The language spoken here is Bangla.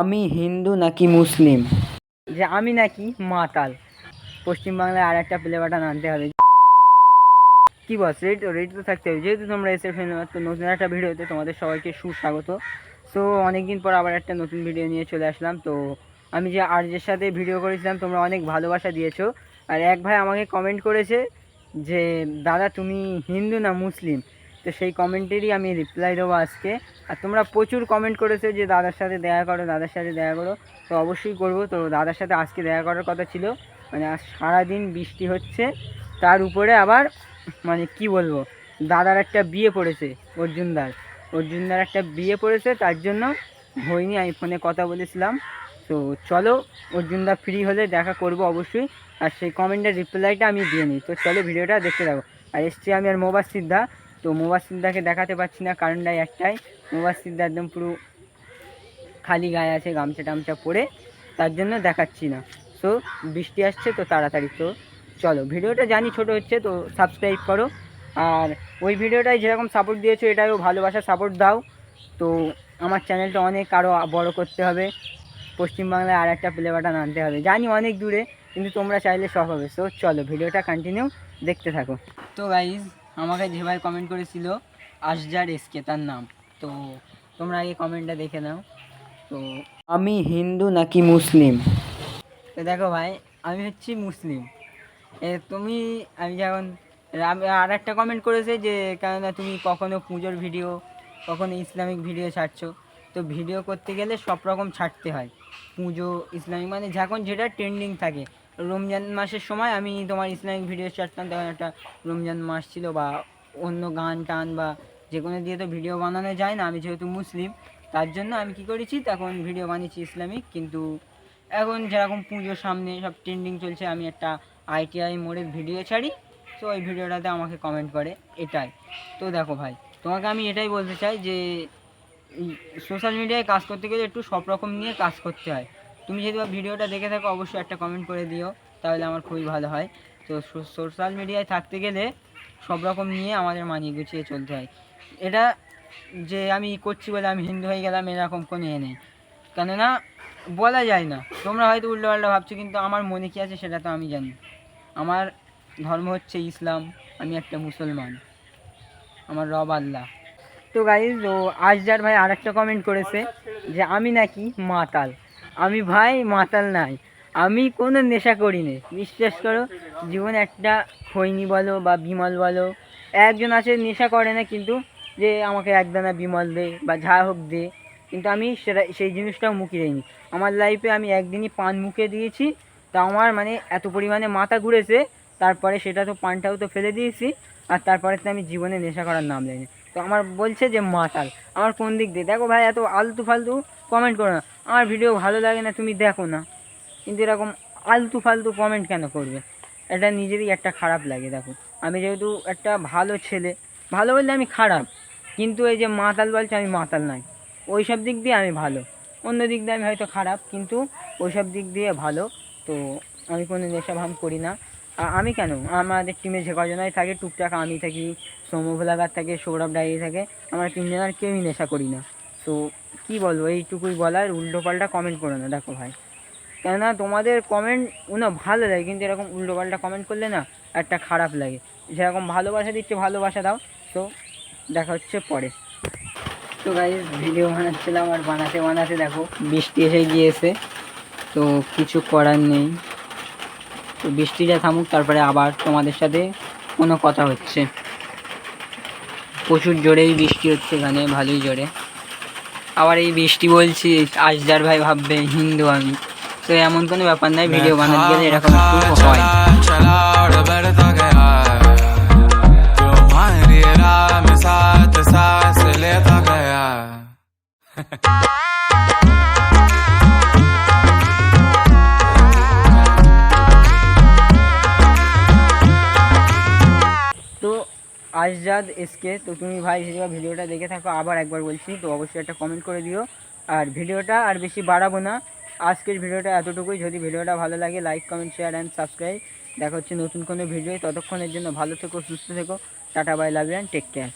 আমি হিন্দু নাকি মুসলিম? যে আমি নাকি মাতাল। পশ্চিমবাংলায় আর একটা প্লে বাটন আনতে হবে। কি বস রেডি তো রেডি তো থাকতে হবে। যেহেতু তোমরা এসে তো নতুন একটা ভিডিওতে তোমাদের সবাইকে সুস্বাগত। সো অনেকদিন পর আবার একটা নতুন ভিডিও নিয়ে চলে আসলাম। তো, আমি যে আর্যের সাথে ভিডিও করেছিলাম, তোমরা অনেক ভালোবাসা দিয়েছ। আর এক ভাই আমাকে কমেন্ট করেছে যে, দাদা, তুমি হিন্দু না মুসলিম? তো সেই কমেন্টেরই আমি রিপ্লাই দেবো আজকে। আর তোমরা প্রচুর কমেন্ট করেছ যে দাদার সাথে দেখা করো, দাদার সাথে দেখা করো। তো অবশ্যই করব। তো দাদার সাথে আজকে দেখা করার কথা ছিল। মানে আজ সারাদিন বৃষ্টি হচ্ছে। তার উপরে আবার মানে কি বলব, দাদার একটা বিয়ে পড়েছে, অর্জুনদার। অর্জুনদার একটা বিয়ে পড়েছে, তার জন্য হয়নি আমি ফোনে কথা বলেছিলাম। তো চলো, অর্জুনদা ফ্রি হলে দেখা করব অবশ্যই। আর সেই কমেন্টের রিপ্লাইটা আমি দিয়ে নিই। তো চলো, ভিডিওটা দেখতে থাকো। আর এসছি আমি আর মোবাস সিদ্ধা। তো মোবাস সিদ্ধাকে দেখাতে পারছি না, কারণটাই একটাই। মোবাস সিদ্ধা একদম পুরো খালি গায়ে আছে, গামছা টামছা পরে, তার জন্য দেখাচ্ছি না। সো বৃষ্টি আসছে তো তাড়াতাড়ি। তো চলো, ভিডিওটা জানি ছোট হচ্ছে, তো সাবস্ক্রাইব করো। আর ওই ভিডিওটায় যেরকম সাপোর্ট দিয়েছ এটাও ভালোবাসা সাপোর্ট দাও। তো আমার চ্যানেলটা অনেক আরও বড় করতে হবে। পশ্চিমবাংলায় আর একটা প্লে বাটন আনতে হবে। জানি অনেক দূরে, কিন্তু তোমরা চাইলে সব হবে। সো চলো, ভিডিওটা কন্টিনিউ দেখতে থাকো। তো গাইজ আমাকে যে ভাই কমেন্ট করেছিল আশজার এসকে তার নাম। তো তোমরা আগে কমেন্টটা দেখে নাও। তো আমি হিন্দু নাকি মুসলিম? তো দেখো ভাই আমি হচ্ছি মুসলিম। এ তুমি আমি যখন আর একটা কমেন্ট করেছে যে কেননা তুমি কখনো পুজোর ভিডিও কখনো ইসলামিক ভিডিও ছাড়ছো। তো ভিডিও করতে গেলে সব রকম ছাড়তে হয়। পুজো ইসলামিক মানে যখন যেটা ট্রেন্ডিং থাকে। রমজান মাসের সময় আমি তোমার ইসলামিক ভিডিও ছাড়তাম তখন একটা রমজান মাস ছিল বা অন্য গান টান বা যে কোনো দিয়ে তো ভিডিও বানানো যায় না, আমি যেহেতু মুসলিম, তার জন্য আমি কি করেছি, তখন ভিডিও বানিয়েছি ইসলামিক, কিন্তু এখন যেরকম পুজোর সামনে সব ট্রেন্ডিং চলছে, আমি একটা আইটিআই মোড়ের ভিডিও ছাড়ি, তো ওই ভিডিওটাতে আমাকে কমেন্ট করে, এটাই। তো দেখো ভাই, তোমাকে আমি এটাই বলতে চাই যে সোশ্যাল মিডিয়ায় কাজ করতে গেলে একটু সব রকম নিয়ে কাজ করতে হয়। তুমি যদি ভিডিওটা দেখে থাকো, অবশ্যই একটা কমেন্ট করে দিও, তাহলে আমার খুবই ভালো হয়। তো সোশ্যাল মিডিয়ায় থাকতে গেলে সব রকম নিয়ে আমাদের মানিয়ে গুছিয়ে চলতে হয়। এটা যে আমি করছি বলে আমি হিন্দু হয়ে গেলাম, এরকম কোনো এ নেই। কেননা, বলা যায় না। তোমরা হয়তো উল্টোপাল্টা ভাবছ, কিন্তু আমার মনে কী আছে সেটা তো আমি জানি। আমার ধর্ম হচ্ছে ইসলাম, আমি একটা মুসলমান। আমার রব আল্লাহ। তো গাইজ ও আজদার ভাই আর একটা কমেন্ট করেছে যে, আমি নাকি মাতাল। আমি ভাই মাতাল নাই। আমি কোনো নেশা করি নে। বিশ্বাস করো, জীবনে একটা খৈনি বলো বা বিমল বলো। একজন আছে, নেশা করে না কিন্তু যে আমাকে একদানা বিমল দে বা যা হোক দে। কিন্তু আমি সেটা, সেই জিনিসটাও মুখে দিইনি। আমার লাইফে আমি একদিনই পান মুখে দিয়েছি। তা আমার মানে এত পরিমাণে মাথা ঘুরেছে। তারপরে সেটা তো পানটাও তো ফেলে দিয়েছি। আর তারপরে তো আমি জীবনে নেশা করার নাম নিইনি তো আমার বলছে যে মাতাল আমার কোন দিক দিয়ে? দেখো ভাই, এত আলতু ফালতু কমেন্ট করো না। আমার ভিডিও ভালো লাগে না, তুমি দেখো না। কিন্তু এরকম আলতু ফালতু কমেন্ট কেন করবে? এটা নিজেরই একটা খারাপ লাগে, দেখো। আমি যেহেতু একটা ভালো ছেলে, ভালো বললে আমি খারাপ, কিন্তু এই যে মাতাল বলছে, আমি মাতাল নাই। ওই সব দিক দিয়ে আমি ভালো। অন্য দিক দিয়ে আমি হয়তো খারাপ, কিন্তু ওই সব দিক দিয়ে ভালো। তো আমি কোনো নেশা ভাম করি না। আমি কেন? আমাদের টিমে যে কজনাই থাকে, টুকটাক আমি থাকি, সৌম্য ভোলাগার থাকে, সৌরভ ডাইরি থাকে, আমরা তিনজনের কেউই নেশা করি না। তো কি বলব, এইটুকুই বলার, উল্টো পাল্টা কমেন্ট করো না, দেখো ভাই। কেননা তোমাদের কমেন্ট উনো ভালো লাগে, কিন্তু এরকম উল্টো পাল্টা কমেন্ট করলে না একটা খারাপ লাগে। যেরকম ভালোবাসা দিচ্ছে, ভালোবাসা দাও। তো দেখা হচ্ছে পরে। তো গাইজ ভিডিও বানাচ্ছিলাম আর বানাতে বানাতে দেখো, বৃষ্টি এসে গিয়েছে। তো কিছু করার নেই। তো বৃষ্টিটা থামুক তারপরে আবার তোমাদের সাথে কোনো কথা হচ্ছে প্রচুর জোরেই বৃষ্টি হচ্ছে এখানে ভালোই জোরে আবার এই বৃষ্টি বলছি আজদার ভাই ভাববে হিন্দু আমি তো এমন কোনো ব্যাপার নাই ভিডিও বানাতে গেলে এরকম একটু হয় चला और बढ़ता गया तुम्हारी राह में साथ सांस लेता गया আজজাদ এসকে, তো তুমি ভাই হিসেবে ভিডিওটা দেখে থাকো, আবার একবার বলছি, তো অবশ্যই একটা কমেন্ট করে দিও। আর ভিডিওটা আর বেশি বাড়াবো না। আজকের ভিডিওটা এতটুকুই। যদি ভিডিওটা ভালো লাগে like comment share and subscribe দেখা হচ্ছে নতুন কোনো ভিডিও ততক্ষণের জন্য ভালো থেকো, সুস্থ থেকো। Tata bye love and take care